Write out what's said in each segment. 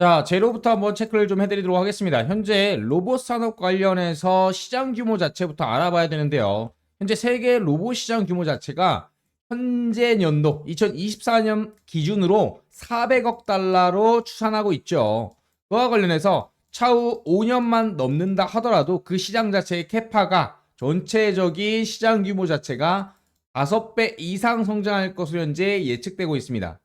자, 재료부터 한번 체크를 좀 해드리도록 하겠습니다. 현재 로봇 산업 관련해서 시장 규모 자체부터 알아봐야 되는데요. 현재 세계 로봇 시장 규모 자체가 현재 연도 2024년 기준으로 400억 달러로 추산하고 있죠. 그와 관련해서 차후 5년만 넘는다 하더라도 그 시장 자체의 캐파가 전체적인 시장 규모 자체가 5배 이상 성장할 것으로 현재 예측되고 있습니다.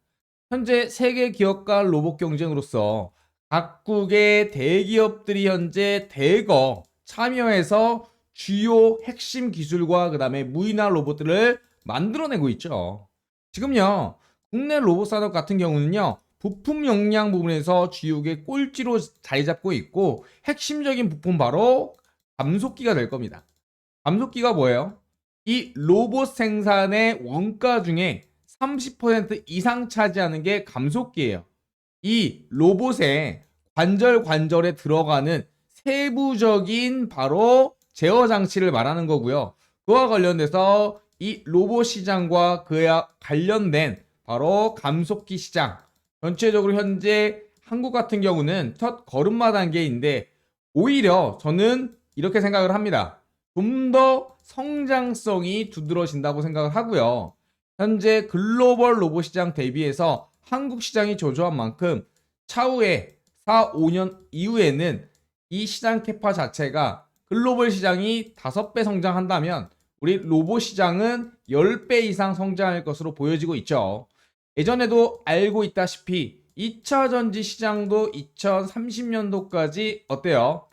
현재 세계 기업 간 로봇 경쟁으로서 각국의 대기업들이 현재 대거 참여해서 주요 핵심 기술과 그 다음에 무인화 로봇들을 만들어내고 있죠. 지금요 국내 로봇 산업 같은 경우는요 부품 역량 부분에서 주요의 꼴찌로 자리 잡고 있고 핵심적인 부품 바로 감속기가 될 겁니다. 감속기가 뭐예요? 이 로봇 생산의 원가 중에 30% 이상 차지하는 게 감속기예요. 이 로봇의 관절 관절에 들어가는 세부적인 바로 제어 장치를 말하는 거고요. 그와 관련돼서 이 로봇 시장과 그와 관련된 바로 감속기 시장 전체적으로 현재 한국 같은 경우는 첫 걸음마 단계인데 오히려 저는 이렇게 생각을 합니다. 좀 더 성장성이 두드러진다고 생각을 하고요. 현재 글로벌 로봇 시장 대비해서 한국 시장이 저조한 만큼 차후에 4, 5년 이후에는 이 시장 캐파 자체가 글로벌 시장이 5배 성장한다면 우리 로봇 시장은 10배 이상 성장할 것으로 보여지고 있죠. 예전에도 알고 있다시피 2차 전지 시장도 2030년도까지 어때요?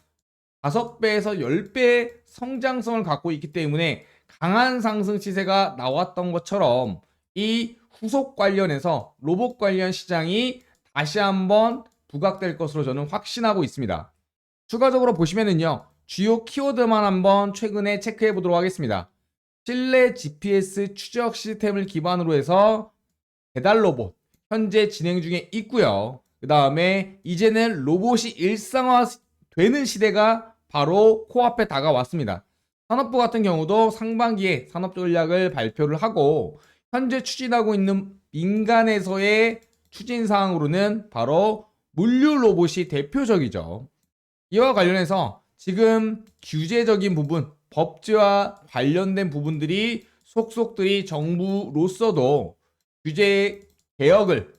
5배에서 10배의 성장성을 갖고 있기 때문에 강한 상승 시세가 나왔던 것처럼 이 후속 관련해서 로봇 관련 시장이 다시 한번 부각될 것으로 저는 확신하고 있습니다. 추가적으로 보시면은요, 주요 키워드만 한번 최근에 체크해 보도록 하겠습니다. 실내 GPS 추적 시스템을 기반으로 해서 배달 로봇 현재 진행 중에 있고요. 그 다음에 이제는 로봇이 일상화 되는 시대가 바로 코앞에 다가왔습니다. 산업부 같은 경우도 상반기에 산업 전략을 발표를 하고 현재 추진하고 있는 민간에서의 추진 사항으로는 바로 물류 로봇이 대표적이죠. 이와 관련해서 지금 규제적인 부분, 법제와 관련된 부분들이 속속들이 정부로서도 규제 개혁을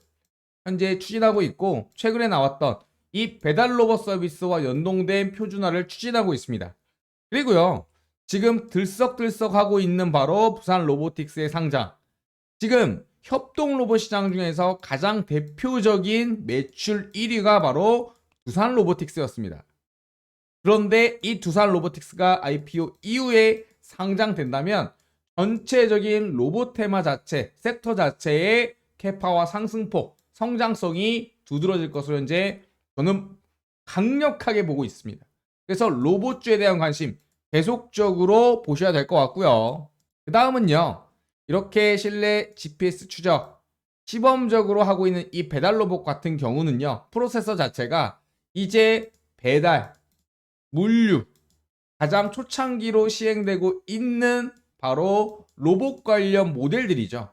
현재 추진하고 있고 최근에 나왔던 이 배달 로봇 서비스와 연동된 표준화를 추진하고 있습니다. 그리고요. 지금 들썩들썩 하고 있는 바로 부산 로보틱스의 상장. 지금 협동 로봇 시장 중에서 가장 대표적인 매출 1위가 바로 두산 로보틱스였습니다. 그런데 이 두산 로보틱스가 IPO 이후에 상장된다면 전체적인 로봇 테마 자체, 섹터 자체의 캐파와 상승폭, 성장성이 두드러질 것으로 현재 저는 강력하게 보고 있습니다. 그래서 로봇주에 대한 관심 계속적으로 보셔야 될 것 같고요. 그 다음은요. 이렇게 실내 GPS 추적 시범적으로 하고 있는 이 배달 로봇 같은 경우는요. 프로세서 자체가 이제 배달, 물류 가장 초창기로 시행되고 있는 바로 로봇 관련 모델들이죠.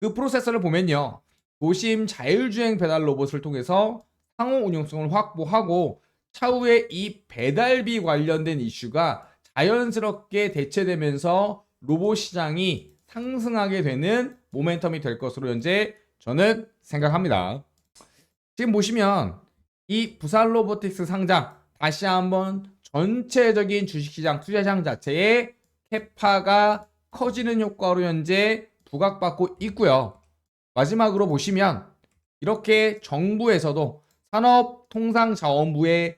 그 프로세서를 보면요. 도심 자율주행 배달 로봇을 통해서 상호 운용성을 확보하고 차후에 이 배달비 관련된 이슈가 자연스럽게 대체되면서 로봇 시장이 상승하게 되는 모멘텀이 될 것으로 현재 저는 생각합니다. 지금 보시면 이 부산 로보틱스 상장 다시 한번 전체적인 주식시장 투자시장 자체의 캐파가 커지는 효과로 현재 부각받고 있고요. 마지막으로 보시면 이렇게 정부에서도 산업통상자원부의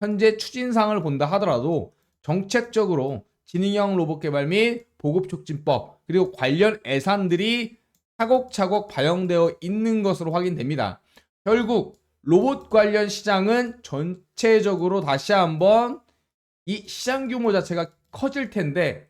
현재 추진상을 본다 하더라도 정책적으로 지능형 로봇 개발 및 보급 촉진법 그리고 관련 예산들이 차곡차곡 반영되어 있는 것으로 확인됩니다. 결국 로봇 관련 시장은 전체적으로 다시 한번 이 시장 규모 자체가 커질 텐데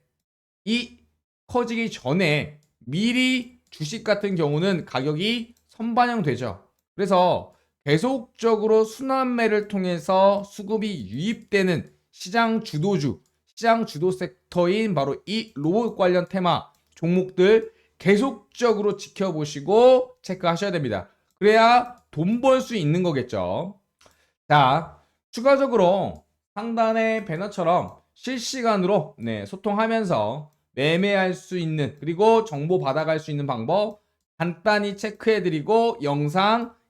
이 커지기 전에 미리 주식 같은 경우는 가격이 선반영되죠. 그래서 계속적으로 순환매를 통해서 수급이 유입되는 시장 주도주, 시장 주도 섹터인 바로 이 로봇 관련 테마 종목들 계속적으로 지켜보시고 체크하셔야 됩니다. 그래야 돈 벌 수 있는 거겠죠. 자, 추가적으로 상단의 배너처럼 실시간으로 네, 소통하면서 매매할 수 있는 그리고 정보 받아갈 수 있는 방법 간단히 체크해드리고 영상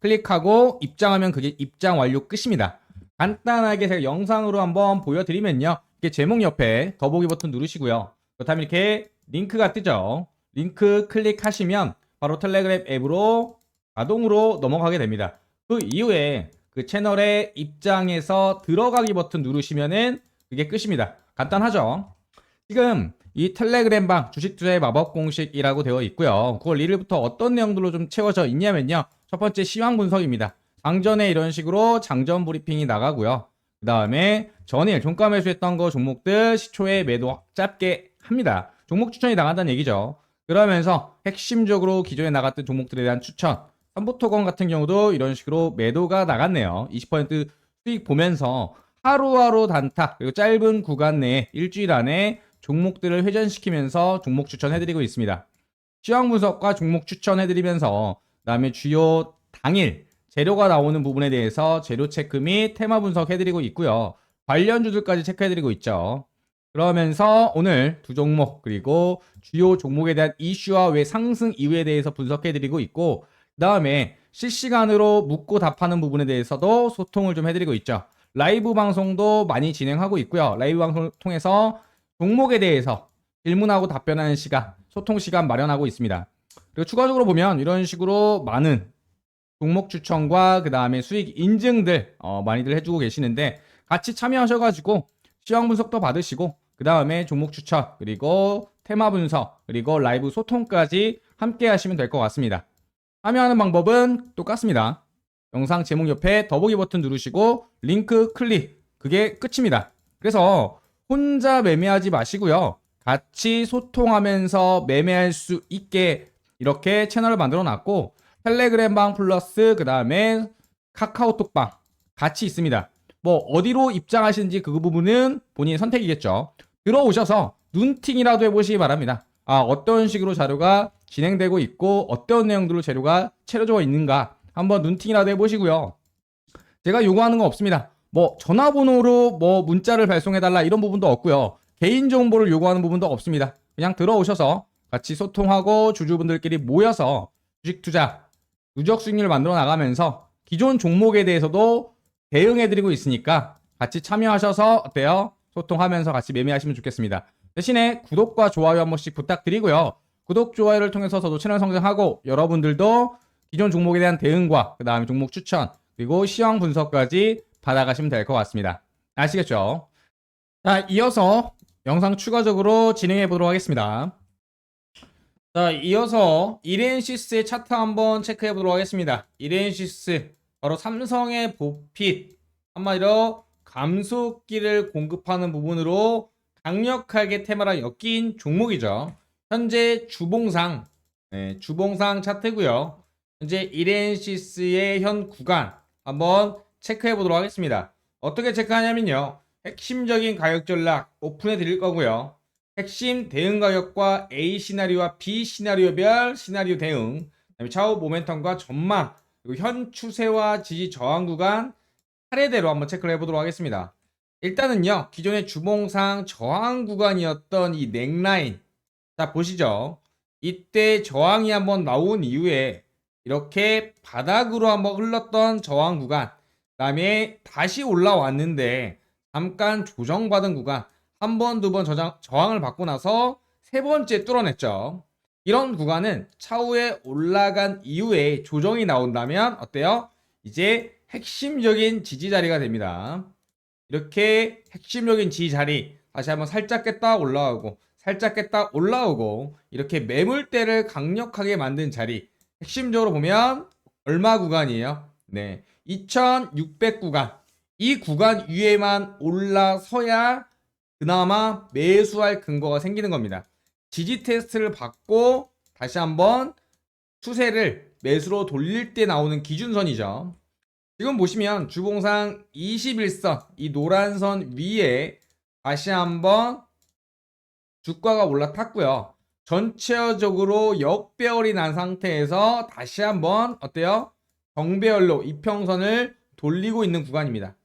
클릭하고 입장하면 그게 입장 완료 끝입니다. 간단하게 제가 영상으로 한번 보여드리면요. 이게 제목 옆에 더보기 버튼 누르시고요. 그렇다면 이렇게 링크가 뜨죠. 링크 클릭하시면 바로 텔레그램 앱으로 자동으로 넘어가게 됩니다. 그 이후에 그 채널의 입장에서 들어가기 버튼 누르시면은 그게 끝입니다. 간단하죠? 지금 이 텔레그램 방 주식 투자의 마법 공식이라고 되어 있고요. 9월 1일부터 어떤 내용들로 좀 채워져 있냐면요. 첫 번째 시황 분석입니다. 장전에 이런 식으로 장전 브리핑이 나가고요. 그 다음에 전일 종가 매수했던 거 종목들 시초에 매도 짧게 합니다. 종목 추천이 나간다는 얘기죠. 그러면서 핵심적으로 기존에 나갔던 종목들에 대한 추천. 삼부토건 같은 경우도 이런 식으로 매도가 나갔네요. 20% 수익 보면서 하루하루 단타 그리고 짧은 구간 내에 일주일 안에 종목들을 회전시키면서 종목 추천해드리고 있습니다. 시황 분석과 종목 추천해드리면서 그다음에 주요 당일 재료가 나오는 부분에 대해서 재료 체크 및 테마 분석해드리고 있고요. 관련주들까지 체크해드리고 있죠. 그러면서 오늘 두 종목 그리고 주요 종목에 대한 이슈와 왜 상승 이유에 대해서 분석해드리고 있고 그 다음에 실시간으로 묻고 답하는 부분에 대해서도 소통을 좀 해드리고 있죠. 라이브 방송도 많이 진행하고 있고요. 라이브 방송을 통해서 종목에 대해서 질문하고 답변하는 시간, 소통 시간 마련하고 있습니다. 그리고 추가적으로 보면 이런 식으로 많은 종목 추천과 그 다음에 수익 인증들 어, 많이들 해주고 계시는데 같이 참여하셔가지고 시황 분석도 받으시고 그 다음에 종목 추천 그리고 테마 분석 그리고 라이브 소통까지 함께 하시면 될 것 같습니다. 참여하는 방법은 똑같습니다. 영상 제목 옆에 더보기 버튼 누르시고 링크 클릭 그게 끝입니다. 그래서 혼자 매매하지 마시고요. 같이 소통하면서 매매할 수 있게 이렇게 채널을 만들어 놨고 텔레그램 방 플러스 그 다음에 카카오톡 방 같이 있습니다. 뭐 어디로 입장하시는지 그 부분은 본인의 선택이겠죠. 들어오셔서 눈팅이라도 해보시기 바랍니다. 아 어떤 식으로 자료가 진행되고 있고 어떤 내용들로 재료가 채워져 있는가 한번 눈팅이라도 해보시고요. 제가 요구하는 거 없습니다. 뭐 전화번호로 뭐 문자를 발송해달라 이런 부분도 없고요. 개인 정보를 요구하는 부분도 없습니다. 그냥 들어오셔서 같이 소통하고 주주분들끼리 모여서 주식 투자 누적 수익률을 만들어 나가면서 기존 종목에 대해서도 대응해드리고 있으니까 같이 참여하셔서 어때요? 소통하면서 같이 매매하시면 좋겠습니다. 대신에 구독과 좋아요 한 번씩 부탁드리고요. 구독, 좋아요를 통해서 저도 채널 성장하고 여러분들도 기존 종목에 대한 대응과 그 다음에 종목 추천 그리고 시황 분석까지 받아가시면 될 것 같습니다. 아시겠죠? 자, 이어서 영상 추가적으로 진행해 보도록 하겠습니다. 자, 이어서 이렌시스의 차트 한번 체크해 보도록 하겠습니다. 이렌시스 바로 삼성의 보핏 한마디로 감속기를 공급하는 부분으로 강력하게 테마랑 엮인 종목이죠. 현재 주봉상 네, 주봉상 차트고요. 현재 이렌시스의 현 구간 한번 체크해 보도록 하겠습니다. 어떻게 체크하냐면요. 핵심적인 가격 전략 오픈해 드릴 거고요. 핵심 대응 가격과 A 시나리오와 B 시나리오별 시나리오 대응, 그다음에 차후 모멘텀과 전망, 그리고 현 추세와 지지 저항 구간 차례대로 한번 체크를 해보도록 하겠습니다. 일단은요, 기존의 주봉상 저항 구간이었던 이 넥라인, 자 보시죠. 이때 저항이 한번 나온 이후에 이렇게 바닥으로 한번 흘렀던 저항 구간, 그 다음에 다시 올라왔는데 잠깐 조정받은 구간, 한 번, 두 번 저항을 받고 나서 세 번째 뚫어냈죠. 이런 구간은 차후에 올라간 이후에 조정이 나온다면 어때요? 이제 핵심적인 지지 자리가 됩니다. 이렇게 핵심적인 지지 자리 다시 한번 살짝 깼다 올라오고 살짝 깼다 올라오고 이렇게 매물대를 강력하게 만든 자리 핵심적으로 보면 얼마 구간이에요? 네. 2600 구간 이 구간 위에만 올라서야 그나마 매수할 근거가 생기는 겁니다. 지지 테스트를 받고 다시 한번 추세를 매수로 돌릴 때 나오는 기준선이죠. 지금 보시면 주봉상 21선 이 노란 선 위에 다시 한번 주가가 올라탔고요. 전체적으로 역배열이 난 상태에서 다시 한번 어때요? 정배열로 이평선을 돌리고 있는 구간입니다.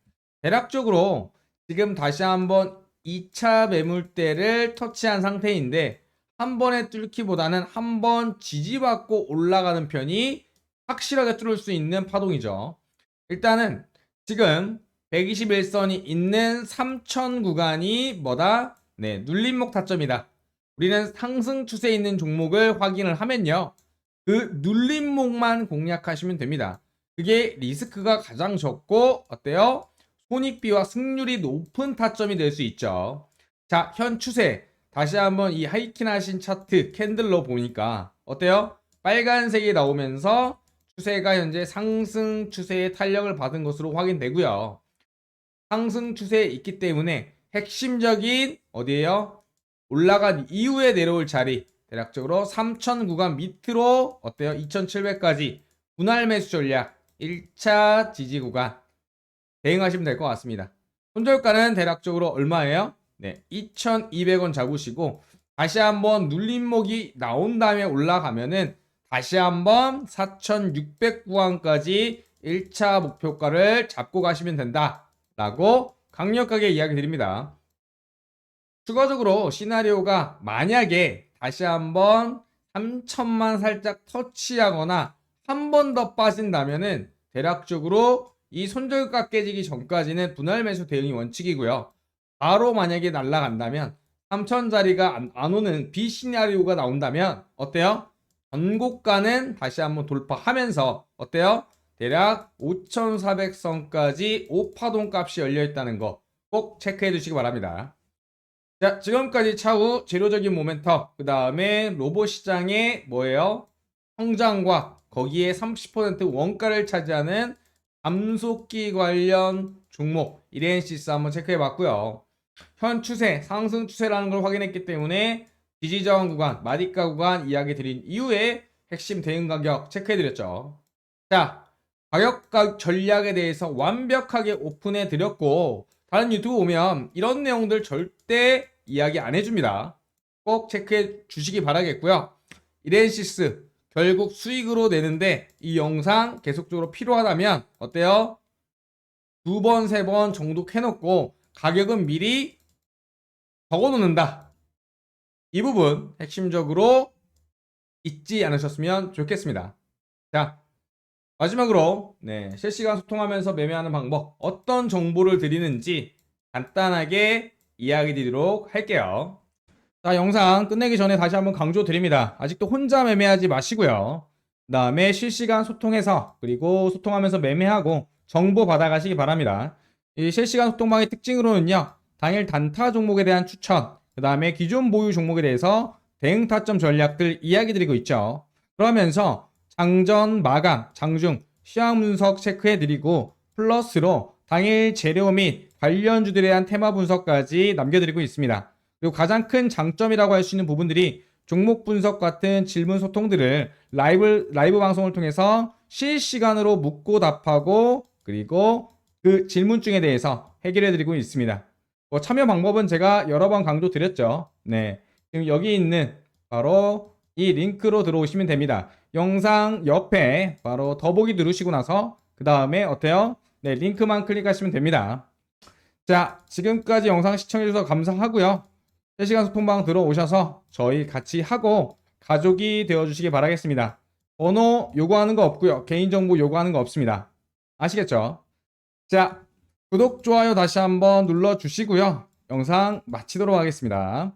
대략적으로 지금 다시 한번 2차 매물대를 터치한 상태인데 한 번에 뚫기보다는 한 번 지지받고 올라가는 편이 확실하게 뚫을 수 있는 파동이죠. 일단은 지금 121선이 있는 3000 구간이 뭐다? 네, 눌림목 타점이다. 우리는 상승 추세에 있는 종목을 확인을 하면요. 그 눌림목만 공략하시면 됩니다. 그게 리스크가 가장 적고 어때요? 손익비와 승률이 높은 타점이 될 수 있죠. 자, 현 추세 다시 한번 이 하이킹하신 차트 캔들로 보니까 어때요? 빨간색이 나오면서 추세가 현재 상승 추세의 탄력을 받은 것으로 확인되고요. 상승 추세에 있기 때문에 핵심적인 어디에요? 올라간 이후에 내려올 자리 대략적으로 3000 구간 밑으로 어때요? 2700까지 분할 매수 전략 1차 지지 구간 대응하시면 될 것 같습니다. 손절가는 대략적으로 얼마예요? 네, 2,200원 잡으시고 다시 한번 눌림목이 나온 다음에 올라가면은 다시 한번 4,600 구간까지 1차 목표가를 잡고 가시면 된다라고 강력하게 이야기 드립니다. 추가적으로 시나리오가 만약에 다시 한번 3천만 살짝 터치하거나 한 번 더 빠진다면은 대략적으로 이 손절가 깨지기 전까지는 분할 매수 대응이 원칙이고요. 바로 만약에 날라간다면 3천 자리가 안, 안 오는 B 시나리오가 나온다면 어때요? 전고가는 다시 한번 돌파하면서 어때요? 대략 5,400선까지 5파동 값이 열려 있다는 거 꼭 체크해 두시기 바랍니다. 자, 지금까지 차후 재료적인 모멘텀, 그 다음에 로봇 시장의 뭐예요? 성장과 거기에 30% 원가를 차지하는 감속기 관련 종목 이렌시스 한번 체크해 봤고요. 현 추세, 상승 추세라는 걸 확인했기 때문에 지지저항 구간, 마디가 구간 이야기 드린 이후에 핵심 대응 가격 체크해 드렸죠. 자, 가격 가 전략에 대해서 완벽하게 오픈해 드렸고 다른 유튜브 오면 이런 내용들 절대 이야기 안 해줍니다. 꼭 체크해 주시기 바라겠고요. 이렌시스 결국 수익으로 내는데 이 영상 계속적으로 필요하다면 어때요? 두 번, 세 번 정도 해놓고 가격은 미리 적어 놓는다. 이 부분 핵심적으로 잊지 않으셨으면 좋겠습니다. 자, 마지막으로 네, 실시간 소통하면서 매매하는 방법 어떤 정보를 드리는지 간단하게 이야기 드리도록 할게요. 자, 영상 끝내기 전에 다시 한번 강조 드립니다. 아직도 혼자 매매하지 마시고요. 그 다음에 실시간 소통해서 그리고 소통하면서 매매하고 정보 받아가시기 바랍니다. 이 실시간 소통방의 특징으로는요. 당일 단타 종목에 대한 추천, 그 다음에 기존 보유 종목에 대해서 대응 타점 전략들 이야기 드리고 있죠. 그러면서 장전, 마감, 장중, 시황 분석 체크해 드리고 플러스로 당일 재료 및 관련주들에 대한 테마 분석까지 남겨드리고 있습니다. 그리고 가장 큰 장점이라고 할 수 있는 부분들이 종목 분석 같은 질문 소통들을 라이브, 라이브 방송을 통해서 실시간으로 묻고 답하고 그리고 그 질문증에 대해서 해결해 드리고 있습니다. 뭐 참여 방법은 제가 여러 번 강조 드렸죠. 네. 지금 여기 있는 바로 이 링크로 들어오시면 됩니다. 영상 옆에 바로 더보기 누르시고 나서 그 다음에 어때요? 네, 링크만 클릭하시면 됩니다. 자, 지금까지 영상 시청해주셔서 감사하고요. 실시간 소통방 들어오셔서 저희 같이 하고 가족이 되어주시기 바라겠습니다. 번호 요구하는 거 없고요. 개인정보 요구하는 거 없습니다. 아시겠죠? 자, 구독, 좋아요 다시 한번 눌러주시고요. 영상 마치도록 하겠습니다.